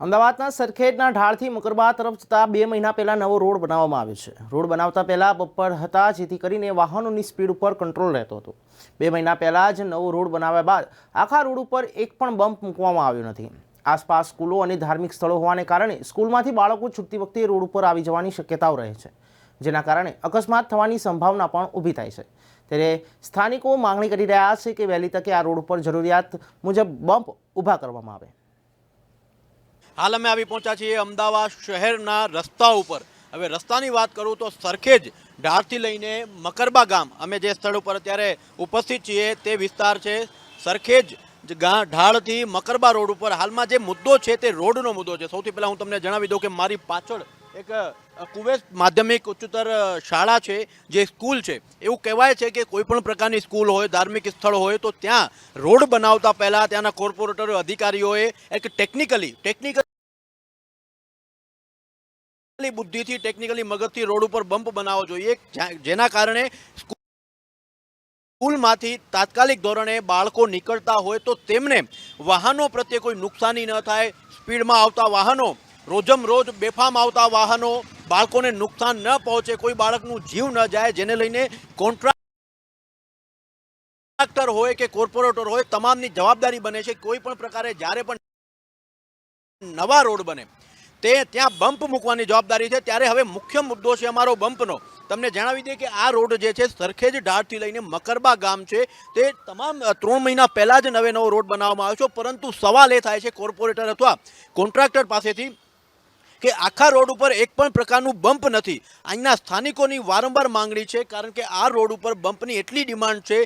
અમદાવાદના સરખેજના ઢાળથી મકરબા તરફ જતા બે મહિના પહેલા નવો રોડ બનાવવામાં આવ્યો છે. રોડ બનાવતા પહેલા બપોર હતા, જેથી કરીને વાહનોની સ્પીડ ઉપર કંટ્રોલ રહેતો હતો. બે મહિના પહેલા જ નવો રોડ બનાવ્યા બાદ આખા રોડ ઉપર એક પણ બમ્પ મૂકવામાં આવ્યો નથી. આસપાસ સ્કૂલો અને ધાર્મિક સ્થળો હોવાને કારણે સ્કૂલમાંથી બાળકો છૂટતી વખતે રોડ ઉપર આવી જવાની શક્યતાઓ રહે છે, જેના કારણે અકસ્માત થવાની સંભાવના પણ ઊભી થાય છે. ત્યારે સ્થાનિકો માંગણી કરી રહ્યા છે કે વહેલી તકે આ રોડ ઉપર જરૂરિયાત મુજબ બમ્પ ઊભા કરવામાં આવે. હાલ અમે આવી પહોંચ્યા છીએ અમદાવાદ શહેરના રસ્તા ઉપર. હવે રસ્તાની વાત કરું તો સરખેજ ઢાળથી લઈને મકરબા ગામ અમે જે સ્થળ ઉપર અત્યારે ઉપસ્થિત છીએ તે વિસ્તાર છે. સરખેજ ઢાળથી મકરબા રોડ ઉપર હાલમાં જે મુદ્દો છે તે રોડનો મુદ્દો છે. સૌથી પહેલાં હું તમને જણાવી દઉં કે મારી પાછળ એક કુવેસ માધ્યમિક ઉચ્ચતર શાળા છે, જે સ્કૂલ છે. એવું કહેવાય છે કે કોઈ પણ પ્રકારની સ્કૂલ હોય, ધાર્મિક સ્થળ હોય, તો ત્યાં રોડ બનાવતા પહેલાં ત્યાંના કોર્પોરેટરો, અધિકારીઓએ એક ટેકનિકલી, ટેકનિકલ ટેકનિકલી બુદ્ધિથી ટેકનિકલી મગજથી રોડ ઉપર બમ્પ બનાવવો જોઈએ. જેના કારણે સ્કૂલમાંથી તાત્કાલિક ધોરણે બાળકો નીકળતા હોય તો તેમને વાહનો પ્રત્યે કોઈ નુકસાની ન થાય. સ્પીડમાં આવતા વાહનો રોજમ રોજ બેફામ આવતા વાહનો, બાળકોને નુકસાન ન પહોંચે, કોઈ બાળકનું જીવ ન જાય, જેને લઈને કોન્ટ્રાક્ટર હોય કે કોર્પોરેટર હોય, તમામની જવાબદારી બને છે. કોઈ પણ પ્રકારે જ્યારે પણ નવા રોડ બને તે ત્યાં બમ્પ મૂકવાની જવાબદારી છે. ત્યારે હવે મુખ્ય મુદ્દો છે અમારો બમ્પનો. તમને જણાવી દઈએ કે આ રોડ જે છે, સરખેજ ઢાળથી લઈને મકરબા ગામ છે. તે તમામ ત્રણ મહિના પહેલાં જ નવે નવો રોડ બનાવવામાં આવ્યો છે. પરંતુ સવાલ એ થાય છે કોર્પોરેટર અથવા કોન્ટ્રાક્ટર પાસેથી કે આખા રોડ ઉપર એક પણ પ્રકારનું બમ્પ નથી. અહીંના સ્થાનિકોની વારંવાર માંગણી છે, કારણ કે આ રોડ ઉપર બમ્પની એટલી ડિમાન્ડ છે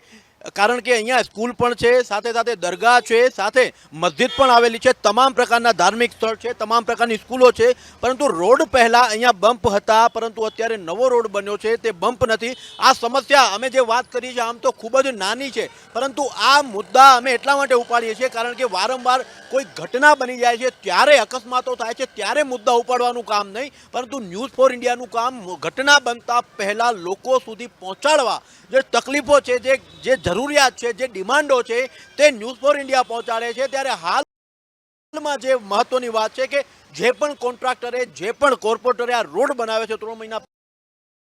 કારણ કે અહીંયા સ્કૂલ પણ છે, સાથે સાથે દરગાહ છે, સાથે મસ્જિદ પણ આવેલી છે. તમામ પ્રકારના ધાર્મિક સ્થળ છે, તમામ પ્રકારની સ્કૂલો છે. પરંતુ રોડ પહેલાં અહીંયા બમ્પ હતા, પરંતુ અત્યારે નવો રોડ બન્યો છે. તે બમ્પ નથી. આ સમસ્યા અમે જે વાત કરી છે, આમ તો ખૂબ જ નાની છે. પરંતુ આ મુદ્દા અમે એટલા માટે ઉપાડીએ છીએ કારણ કે વારંવાર કોઈ ઘટના બની જાય છે, ત્યારે અકસ્માતો થાય છે, ત્યારે મુદ્દા ઉપાડવાનું કામ નહીં. પરંતુ ન્યૂઝ ફોર ઇન્ડિયાનું કામ ઘટના બનતા પહેલાં લોકો સુધી પહોંચાડવા જે તકલીફો છે, જે જે જરૂરિયાત છે, જે ડિમાન્ડો છે, તે ન્યૂઝ ફોર ઇન્ડિયા પહોંચાડે છે. ત્યારે હાલમાં જે મહત્વની વાત છે કે જે પણ કોન્ટ્રાક્ટરે, જે પણ કોર્પોરેટરે આ રોડ બનાવ્યો છે, ત્રણ મહિના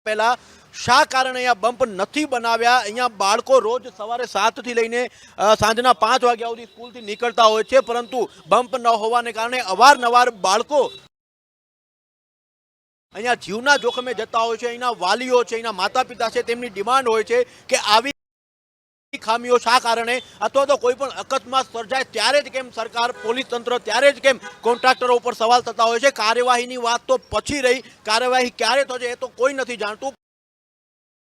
પહેલા, શા કારણે અહીંયા બમ્પ નથી બનાવ્યા? અહીંયા બાળકો રોજ સવારે સાતથી લઈને સાંજના પાંચ વાગ્યા સુધી સ્કૂલથી નીકળતા હોય છે, પરંતુ બમ્પ ન હોવાને કારણે અવારનવાર બાળકો અહીંયા જીવના જોખમે જતા હોય છે, અહીંના વાલીઓ છે, અહીંના માતા પિતા છે, તેમની ડિમાન્ડ હોય છે કે આવી ખામીઓ શા કારણે? અથવા તો કોઈ પણ અકસ્માત સર્જાય ત્યારે જ કેમ સરકાર પોલીસ તંત્ર ત્યારે જ કેમ કોન્ટ્રાક્ટરો ઉપર સવાલ થતા હોય છે? કાર્યવાહીની વાત તો પછી રહી. કાર્યવાહી ક્યારે થશે એ તો કોઈ નથી જાણતું.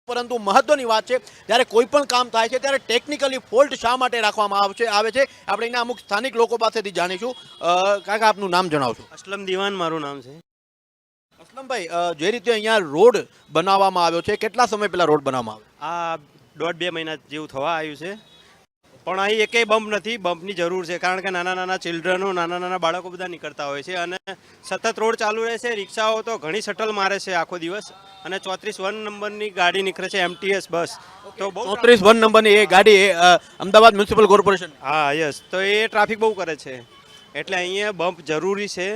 પરંતુ મહત્વની વાત છે જ્યારે કોઈ પણ કામ થાય છે ત્યારે ટેકનિકલી ફોલ્ટ શા માટે રાખવામાં આવશે આવે છે? આપણે એના અમુક સ્થાનિક લોકો પાસેથી જાણીશું. કાકા આપનું નામ જણાવશું? અસલમ દિવાન મારું નામ છે. અસલમભાઈ જે રીતે અહીંયા રોડ બનાવવામાં આવ્યો છે કેટલા સમય પહેલા રોડ બનાવવામાં આવ્યો? આ દોઢ બે મહિના જેવું થવા આવ્યું છે. પણ અહીં એકેય બમ્પ નથી બમ્પની જરૂર છે કારણ કે નાના નાના ચિલ્ડ્રનો નાના નાના બાળકો બધા નીકળતા હોય છે અને સતત રોડ ચાલુ રહે છે રિક્ષાઓ તો ઘણી શટલ મારે છે આખો દિવસ અને ચોત્રીસ વન નંબરની ગાડી નીકળે છે એમટીએસ બસ. તો ચોત્રીસ વન નંબરની એ ગાડી અમદાવાદ મ્યુનિસિપલ કોર્પોરેશન. હા યસ તો એ ટ્રાફિક બહુ કરે છે. એટલે અહીંયા બમ્પ જરૂરી છે.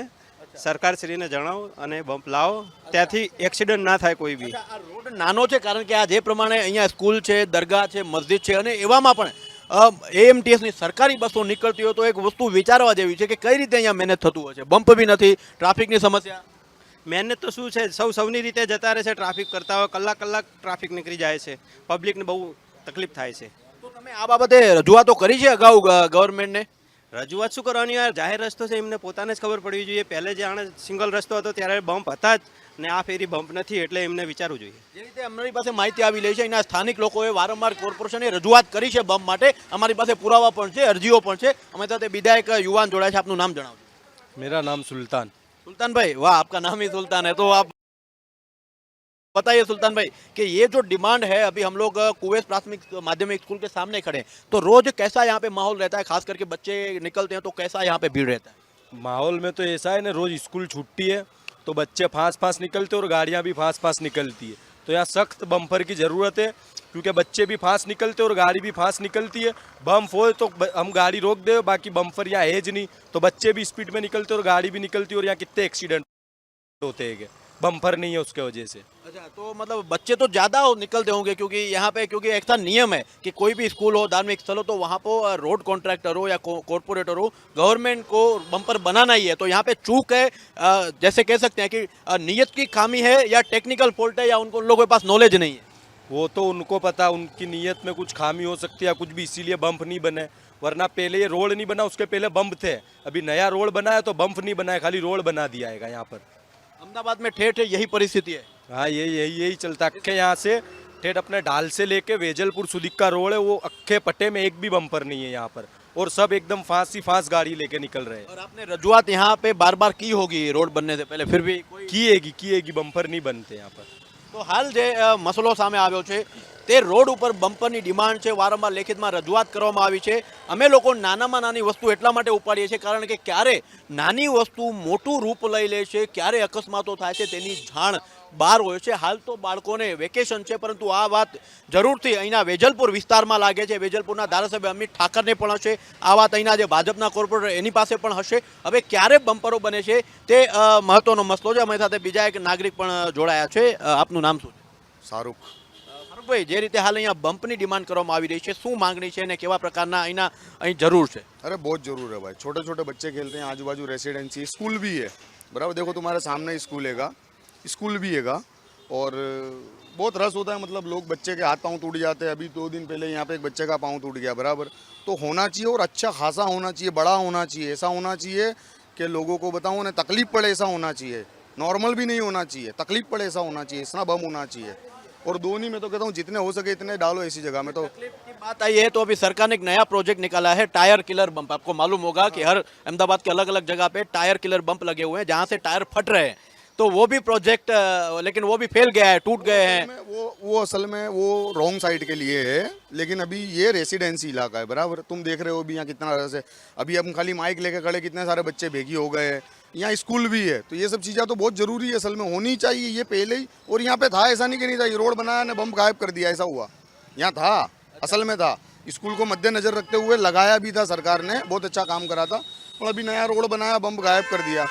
સરકારશ્રીને જણાવો અને બમ્પ લાવો. ત્યાંથી એક્સિડન્ટ ના થાય કોઈ બી. આ રોડ નાનો છે કારણ કે આ જે પ્રમાણે અહીંયા સ્કૂલ છે દરગાહ છે મસ્જિદ છે અને એવામાં પણ એએમટીએસની સરકારી બસો નીકળતી હોય તો એક વસ્તુ વિચારવા જેવી છે કે કઈ રીતે અહીંયા મહેનત થતું હોય છે. બમ્પ બી નથી ટ્રાફિકની સમસ્યા. મહેનત તો શું છે? સૌ સૌની રીતે જતા રહે છે ટ્રાફિક કરતા હોય કલાક કલાક ટ્રાફિક નીકળી જાય છે. પબ્લિકને બહુ તકલીફ થાય છે. તો તમે આ બાબતે રજૂઆતો કરી છે અગાઉ ગવર્મેન્ટને? રજૂઆત શું કરવાની યાર? જાહેર રસ્તો છે એમને પોતાને જ ખબર પડવી જોઈએ. પહેલે જે આણે સિંગલ રસ્તો હતો ત્યારે બમ્પ હતા જ. ને આ ફેરી બમ્પ નથી એટલે એમને વિચારવું જોઈએ. જે રીતે અમારી પાસે માહિતી આવી રહી છે એના સ્થાનિક લોકોએ વારંવાર કોર્પોરેશને રજૂઆત કરી છે બમ્પ માટે. અમારી પાસે પુરાવા પણ છે અરજીઓ પણ છે. અમે તો તે બીજા એક યુવાન જોડાયા છે આપનું નામ જણાવજો. મેરા નામ સુલતાન. સુલતાનભાઈ વાહ આપકા નામ હી સુલતાન હે તો આપ बताइए सुल्तान भाई, कि ये जो डिमांड है, अभी हम लोग कुवैत प्राथमिक माध्यमिक स्कूल के सामने खड़े हैं। तो रोज कैसा यहाँ पे माहौल रहता है, खास करके बच्चे निकलते हैं तो कैसा यहाँ पे भीड़ रहता है? माहौल में तो ऐसा है ना, रोज स्कूल छुट्टी है तो बच्चे फांस फांस निकलते और गाड़ियाँ भी फांस फांस निकलती है। तो यहाँ सख्त बम्पर की ज़रूरत है, क्योंकि बच्चे भी फास्ट निकलते और गाड़ी भी फास्ट निकलती है। बम्प हो तो हम गाड़ी रोक दे, बाकी बम्पर यहाँ है ज नहीं तो बच्चे भी स्पीड में निकलते और गाड़ी भी निकलती और यहाँ कितने एक्सीडेंट होते हैं। बम्पर नहीं है उसके वजह से। अच्छा तो मतलब बच्चे तो ज़्यादा हो- निकलते होंगे क्योंकि यहाँ पे क्योंकि एक ऐसा नियम है कि कोई भी स्कूल हो धार्मिक स्थल हो तो वहाँ पर रोड कॉन्ट्रैक्टर हो या कॉरपोरेटर हो गवर्नमेंट को बम्पर बनाना ही है। तो यहाँ पे चूक है जैसे कह सकते हैं कि नीयत की खामी है या टेक्निकल फॉल्ट है या उनको उन लोगों के पास नॉलेज नहीं है। वो तो उनको पता उनकी नीयत में कुछ खामी हो सकती है या कुछ भी इसीलिए बम्प नहीं बने। वरना पहले ये रोड नहीं बना उसके पहले बम्प थे। अभी नया रोड बना है तो बम्प नहीं बना है खाली रोड बना दिया है यहाँ पर। अहमदाबाद में ठेठ है यही परिस्थिति है। हाँ यही यही यही चलता है अक्खे यहाँ से ठेठ अपने ढाल से लेके वेजलपुर सुदिक का रोड है वो अक्खे पट्टे में एक भी बम्पर नहीं है यहाँ पर और सब एकदम फास्ट ही फास्ट गाड़ी लेके निकल रहे हैं और आपने रजुआत यहाँ पे बार बार की होगी रोड बनने से पहले फिर भी कोई किएगी किएगी बम्पर नहीं बनते यहाँ पर તો હાલ જે અ, મસલો સામે આવ્યો છે તે રોડ ઉપર બમ્પરની ડિમાન્ડ છે વારંવાર લેખિતમાં રજૂઆત કરવામાં આવી છે અમે લોકો નાનામાં નાની વસ્તુ એટલા માટે ઉપાડીએ છીએ કારણ કે ક્યારે નાની વસ્તુ મોટું રૂપ લઈ લે છે ક્યારે અકસ્માતો થાય છે તેની જાણ બહાર હોય છે હાલ તો બાળકોને વેકેશન છે પરંતુ આ વાત જરૂરથી અહીંના વેજલપુર વિસ્તારમાં લાગે છે વેજલપુરના ધારાસભ્ય અમિત ઠાકરને પણ હશે આ વાત અહીંના જે ભાજપના કોર્પોરેટર એની પાસે પણ હશે હવે ક્યારે બમ્પરો બને છે તે અ, મહત્વનો મસલો છે અમારી સાથે બીજા એક નાગરિક પણ જોડાયા છે અ, આપનું નામ શું છે શાહરુખ ફારૂકભાઈ જે રીતે હાલ અહીંયા બમ્પની ડિમાન્ડ કરવામાં આવી રહી છે શું માંગણી છે અને કેવા પ્રકારના અહીંના અહીં જરૂર છે अरे बहुत जरूर है भाई छोटे छोटे बच्चे खेलते हैं आजू बाजू रेसिडेंसी स्कूल भी है बराबर देखो तुम्हारे सामने स्कूल हैगा स्कूल भी हैगा। और बहुत रस होता है मतलब लोग बच्चे के हाथ पाँव टूट जाते हैं। अभी दो दिन पहले यहाँ पे एक बच्चे का पाँव टूट गया, बराबर। तो होना चाहिए और अच्छा खासा होना चाहिए, बड़ा होना चाहिए। ऐसा होना चाहिए कि लोगों को बताऊँ, उन्हें तकलीफ़ पड़े, ऐसा होना चाहिए। नॉर्मल भी नहीं होना चाहिए, तकलीफ़ पड़े, ऐसा होना चाहिए, इतना बम होना चाहिए। और दोनों में तो कहता हूँ, जितने हो सके इतने डालो ऐसी जगह में तो। बात आई है तो अभी सरकार ने एक नया प्रोजेक्ट निकाला है टायर किलर बम्प आपको मालूम होगा कि हर अहमदाबाद के अलग अलग जगह पे टायर किलर बम्प लगे हुए हैं, जहाँ से टायर फट रहे हैं। तो वो भी प्रोजेक्ट लेकिन वो भी फेल गया है, टूट गए हैं। वो वो असल में वो रॉन्ग साइड के लिए है, लेकिन अभी ये रेसिडेंसी इलाका है, बराबर। तुम देख रहे हो अभी यहाँ कितना रस है। अभी हम खाली माइक लेके खड़े कितने सारे बच्चे भेगी हो गए हैं। यहाँ स्कूल भी है तो ये सब चीज़ें तो बहुत ज़रूरी है, असल में होनी चाहिए, ये पहले ही। और यहाँ पे था, ऐसा नहीं कि नहीं था, ये रोड बनाया, ने बम गायब कर दिया, ऐसा हुआ। यहाँ था, असल में था। स्कूल को मद्देनजर रखते हुए लगाया भी था सरकार ने, बहुत अच्छा काम करा था, और अभी नया रोड बनाया, बम गायब कर दिया।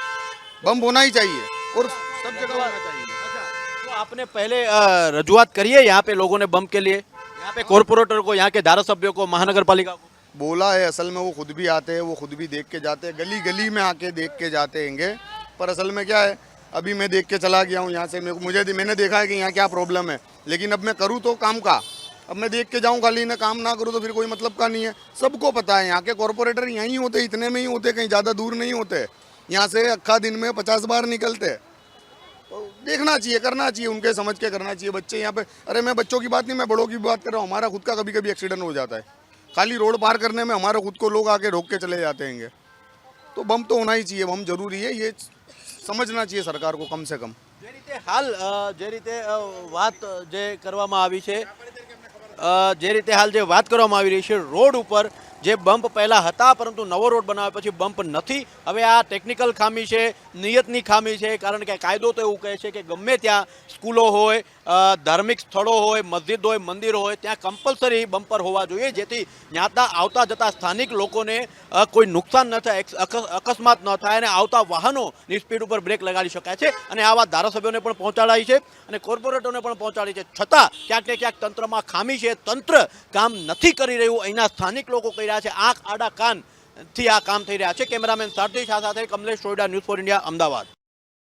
बम होना ही चाहिए। और सब जगह होना चाहिए। तो आपने पहले रजुआत करी है यहाँ पे लोगों ने बम के लिए? यहाँ पे कॉर्पोरेटर को यहाँ के धारासभ्यों को महानगर पालिका को? बोला है असल में वो खुद भी आते हैं वो खुद भी देख के जाते हैं गली गली में आके देख के जाते हैंगे। पर असल में क्या है अभी मैं देख के चला गया हूँ यहाँ से मुझे मैंने देखा है कि यहाँ क्या प्रॉब्लम है। लेकिन अब मैं करूँ तो काम का? अब मैं देख के जाऊँ खाली ना काम ना करूँ तो फिर कोई मतलब का नहीं है। सबको पता है यहाँ के कॉरपोरेटर यहीं होते इतने में ही होते कहीं ज़्यादा दूर नहीं होते। यहाँ से अक्खा दिन में पचास बार निकलते तो देखना चाहिए करना चाहिए उनके समझ के करना चाहिए बच्चे यहाँ पे अरे मैं बच्चों की बात नहीं मैं बड़ों की बात कर रहा हूँ हमारा खुद का कभी कभी एक्सीडेंट हो जाता है खाली रोड पार करने में हमारे खुद को लोग आके रोक के चले जाते हैंगे तो बम तो होना ही चाहिए बम जरूरी है ये समझना चाहिए सरकार को कम से कम જે રીતે હાલ અ, જે રીતે અ, વાત જે કરવામાં આવી છે અ, જે રીતે હાલ જે વાત કરવામાં આવી રહી છે રોડ ઉપર જે બમ્પ પહેલાં હતા, પરંતુ નવો રોડ બનાવ્યા પછી બમ્પ નથી. હવે આ ટેકનિકલ ખામી છે, નિયતની ખામી છે, કારણ કે કાયદો તો એવું કહે છે કે ગમે ત્યાં સ્કૂલો હોય ધાર્મિક સ્થળો હોય, મસ્જિદ હોય, મંદિર હોય, ત્યાં કમ્પલસરી બમ્પર હોવા જોઈએ, જેથી ત્યાંના આવતા જતા સ્થાનિક લોકોને કોઈ નુકસાન ન થાય અકસ્માત ન થાય અને આવતા વાહનોની સ્પીડ ઉપર બ્રેક લગાડી શકાય છે. અને આ વાત ધારાસભ્યોને પણ પહોંચાડાઈ છે અને કોર્પોરેટરોને પણ પહોંચાડી છે. છતાં ક્યાંક ને ક્યાંક તંત્રમાં ખામી છે. તંત્ર કામ નથી કરી રહ્યું. અહીંના સ્થાનિક લોકો કહી રહ્યા છે. આંખ, આડા કાનથી આ કામ થઈ રહ્યા છે. કેમેરામેન સારથી શાહ સાથે Kamlesh Soyda, news for India, Ahmedabad.